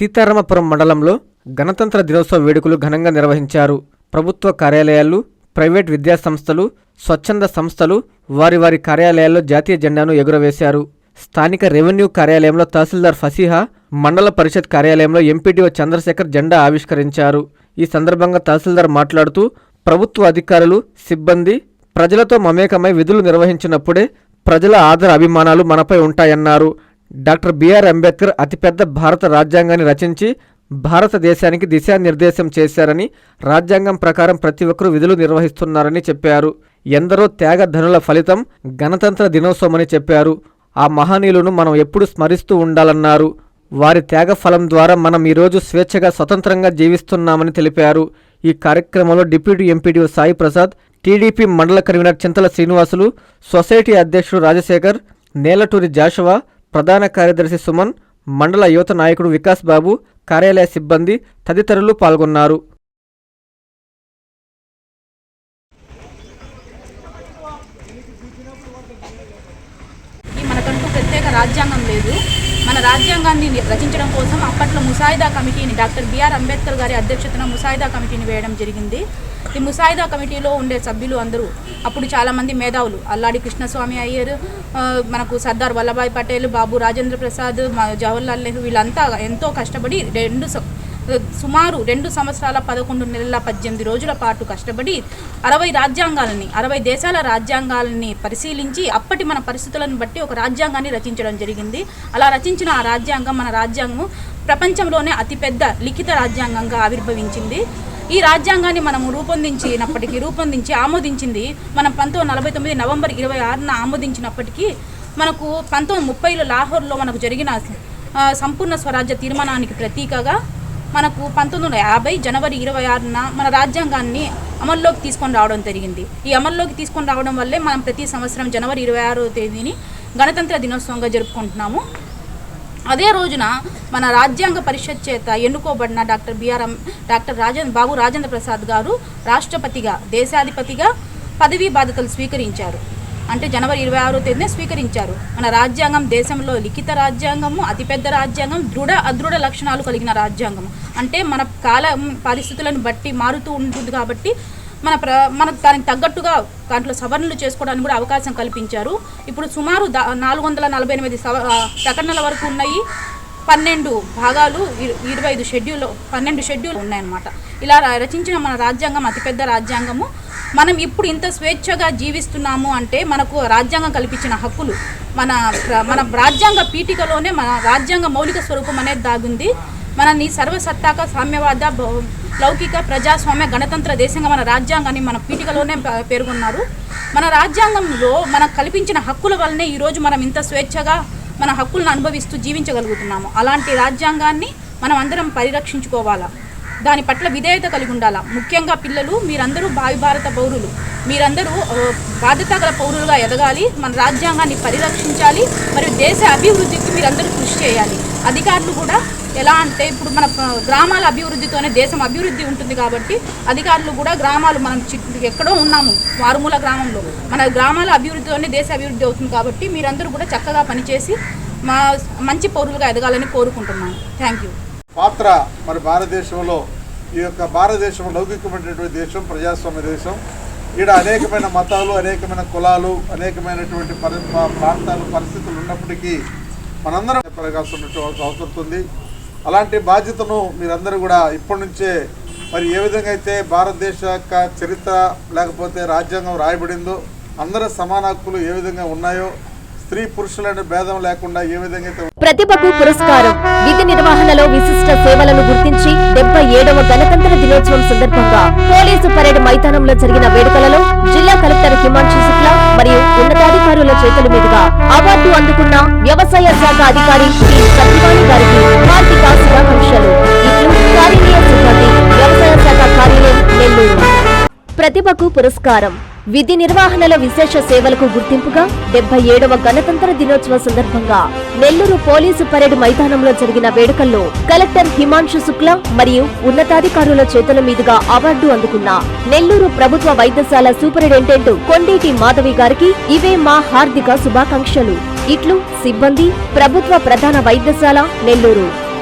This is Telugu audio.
సీతారామపురం మండలంలో గణతంత్ర దినోత్సవ వేడుకలు ఘనంగా నిర్వహించారు. ప్రభుత్వ కార్యాలయాలు ప్రైవేట్ విద్యాసంస్థలు స్వచ్ఛంద సంస్థలు వారి వారి కార్యాలయాల్లో జాతీయ జెండాను ఎగురవేశారు. స్థానిక రెవెన్యూ కార్యాలయంలో తహసీల్దార్ ఫసీహా మండల పరిషత్ కార్యాలయంలో ఎంపీడీఓ చంద్రశేఖర్ జెండా ఆవిష్కరించారు. ఈ సందర్భంగా తహసీల్దార్ మాట్లాడుతూ ప్రభుత్వ అధికారులు సిబ్బంది ప్రజలతో మమేకమై విధులు నిర్వహించినప్పుడే ప్రజల ఆదర అభిమానాలు మనపై ఉంటాయన్నారు. డాక్టర్ బిఆర్ అంబేద్కర్ అతిపెద్ద భారత రాజ్యాంగాన్ని రచించి భారతదేశానికి దిశానిర్దేశం చేశారని రాజ్యాంగం ప్రకారం ప్రతి ఒక్కరూ విధులు నిర్వహిస్తున్నారని చెప్పారు. ఎందరో త్యాగధనుల ఫలితం గణతంత్ర దినోత్సవమని చెప్పారు. ఆ మహనీయులను మనం ఎప్పుడు స్మరిస్తూ ఉండాలన్నారు. వారి త్యాగ ఫలం ద్వారా మనం ఈరోజు స్వేచ్ఛగా స్వతంత్రంగా జీవిస్తున్నామని తెలిపారు. ఈ కార్యక్రమంలో deputy MPDO Sai Prasad TDP mandal convener Chintala Srinivasulu society అధ్యక్షుడు రాజశేఖర్ నేలటూరి జాషువా ప్రధాన కార్యదర్శి సుమన్ మండల యువత నాయకుడు వికాస్ బాబు కార్యాలయ సిబ్బంది తదితరులు పాల్గొన్నారు. మనకంటూ ప్రత్యేక రాజ్యాంగం లేదు. మన రాజ్యాంగాన్ని రచించడం కోసం అప్పట్లో ముసాయిదా కమిటీని డాక్టర్ బిఆర్ అంబేద్కర్ గారి అధ్యక్షతన ముసాయిదా కమిటీని వేయడం జరిగింది. ఈ ముసాయిదా కమిటీలో ఉండే సభ్యులు అందరూ అప్పుడు చాలామంది మేధావులు. అల్లాడి కృష్ణస్వామి అయ్యారు మనకు సర్దార్ వల్లభాయ్ పటేల్ బాబు రాజేంద్ర ప్రసాద్ జవహర్లాల్ నెహ్రూ వీళ్ళంతా ఎంతో కష్టపడి రెండు సుమారు రెండు సంవత్సరాల పదకొండు నెలల పద్దెనిమిది రోజుల పాటు కష్టపడి అరవై రాజ్యాంగాలని అరవై దేశాల రాజ్యాంగాలని పరిశీలించి అప్పటి మన పరిస్థితులను బట్టి ఒక రాజ్యాంగాన్ని రచించడం జరిగింది. అలా రచించిన ఆ రాజ్యాంగం మన రాజ్యాంగం ప్రపంచంలోనే అతిపెద్ద లిఖిత రాజ్యాంగంగా ఆవిర్భవించింది. ఈ రాజ్యాంగాన్ని మనం రూపొందించినప్పటికీ రూపొందించి ఆమోదించింది మనం పంతొమ్మిది నలభై తొమ్మిది నవంబర్ ఇరవై ఆరున ఆమోదించినప్పటికీ మనకు పంతొమ్మిది ముప్పైలో లాహోర్లో మనకు జరిగిన సంపూర్ణ స్వరాజ్య తీర్మానానికి ప్రతీకగా మనకు పంతొమ్మిది వందల యాభై జనవరి ఇరవై ఆరున మన రాజ్యాంగాన్ని అమల్లోకి తీసుకొని రావడం జరిగింది. ఈ అమల్లోకి తీసుకొని రావడం వల్లే మనం ప్రతి సంవత్సరం జనవరి ఇరవై ఆరో తేదీని గణతంత్ర దినోత్సవంగా జరుపుకుంటున్నాము. అదే రోజున మన రాజ్యాంగ పరిషత్ చేత ఎన్నుకోబడిన doctor BR doctor Rajendra Babu Rajendra Prasad గారు రాష్ట్రపతిగా దేశాధిపతిగా పదవీ బాధ్యతలు స్వీకరించారు. అంటే జనవరి ఇరవై ఆరో తేదీనే స్వీకరించారు. మన రాజ్యాంగం దేశంలో లిఖిత రాజ్యాంగము అతిపెద్ద రాజ్యాంగం దృఢ అదృఢ లక్షణాలు కలిగిన రాజ్యాంగం అంటే మన కాల పరిస్థితులను బట్టి మారుతూ ఉంటుంది కాబట్టి మన ప్ర మన దానికి తగ్గట్టుగా దాంట్లో సవరణలు చేసుకోవడానికి కూడా అవకాశం కల్పించారు. ఇప్పుడు సుమారు నాలుగు వందల నలభై ఎనిమిది సవ ప్రకటనల వరకు ఉన్నాయి. పన్నెండు భాగాలు ఇరవై ఐదు షెడ్యూల్ పన్నెండు షెడ్యూల్ ఉన్నాయన్నమాట. ఇలా రచించిన మన రాజ్యాంగం అతిపెద్ద రాజ్యాంగము. మనం ఇప్పుడు ఇంత స్వేచ్ఛగా జీవిస్తున్నాము అంటే మనకు రాజ్యాంగం కల్పించిన హక్కులు. మన మన రాజ్యాంగ పీఠికలోనే మన రాజ్యాంగ మౌలిక స్వరూపం అనేది దాగుంది. మనని సర్వసత్తాక సామ్యవాద లౌకిక ప్రజాస్వామ్య గణతంత్ర దేశంగా మన రాజ్యాంగాన్ని మన పీఠికలోనే పేర్కొన్నారు. మన రాజ్యాంగంలో మనకు కల్పించిన హక్కుల వల్లనే ఈరోజు మనం ఇంత స్వేచ్ఛగా మన హక్కులను అనుభవిస్తూ జీవించగలుగుతున్నాము. అలాంటి రాజ్యాంగాన్ని మనం అందరం పరిరక్షించుకోవాలా? దాని పట్ల విధేయత కలిగి ఉండాలా? ముఖ్యంగా పిల్లలు మీరందరూ భావి భారత పౌరులు. మీరందరూ బాధ్యత గల పౌరులుగా ఎదగాలి మన రాజ్యాంగాన్ని పరిరక్షించాలి మరియు దేశ అభివృద్ధికి మీరందరూ కృషి చేయాలి. అధికారులు కూడా ఎలా అంటే ఇప్పుడు మన గ్రామాల అభివృద్ధితోనే దేశం అభివృద్ధి ఉంటుంది కాబట్టి అధికారులు కూడా గ్రామాలు మనం చి- ఎక్కడో ఉన్నాము మారుమూల గ్రామంలో. మన గ్రామాల అభివృద్ధితోనే దేశ అభివృద్ధి అవుతుంది కాబట్టి మీరందరూ కూడా చక్కగా పనిచేసి మా మంచి పౌరులుగా ఎదగాలని కోరుకుంటున్నాను థ్యాంక్ యూ పాత్ర మరి భారతదేశంలో ఈ యొక్క భారతదేశం లౌకికమైనటువంటి దేశం ప్రజాస్వామ్య దేశం. ఈడ అనేకమైన మతాలు అనేకమైన కులాలు అనేకమైనటువంటి పరి ప్రాంతాలు పరిస్థితులు ఉన్నప్పటికీ మనందరం పెరగాల్సినటువంటి అవసరం ఉంది. అలాంటి బాధ్యతను మీరందరూ కూడా ఇప్పటి నుంచే మరి ఏ విధంగా అయితే భారతదేశ యొక్క చరిత్ర లేకపోతే రాజ్యాంగం రాయబడిందో అందరి సమాన హక్కులు ఏ విధంగా ఉన్నాయో స్త్రీ పురుషులనే భేదం లేకుండా ఏ విధంగా అయితే ప్రతిభకు పురస్కారం విధి నిర్వహణలో విశిష్ట సేవలను గుర్తించి డెబ్బై ఏడవ గణతంత్ర దినోత్సవం సందర్భంగా పోలీసు పరేడ్ మైదానంలో జరిగిన వేడుకలలో జిల్లా కలెక్టర్ అవార్డు అందుకున్న వ్యవసాయ శాఖ అధికారి టి. సత్యవాణి గారికి హార్దిక శుభాకాంక్షలు. ఇట్లు కార్యాలయ సిబ్బంది వ్యవసాయ శాఖ కార్యాలయం నెల్లూరు. ప్రతిభకు పురస్కారం. విధి నిర్వహణలో విశేష సేవలకు గుర్తింపుగా డెబ్బై ఏడవ గణతంత్ర దినోత్సవ సందర్భంగా నెల్లూరు పోలీసు పరేడ్ మైదానంలో జరిగిన వేడుకల్లో కలెక్టర్ హిమాంశు శుక్లా మరియు ఉన్నతాధికారుల చేతుల మీదుగా అవార్డు అందుకున్న నెల్లూరు ప్రభుత్వ వైద్యశాల సూపరింటెండెంట్ కొండేటి మాధవి గారికి ఇవే మా హార్దిక శుభాకాంక్షలు. ఇట్లు సిబ్బంది ప్రభుత్వ ప్రధాన వైద్యశాల నెల్లూరు.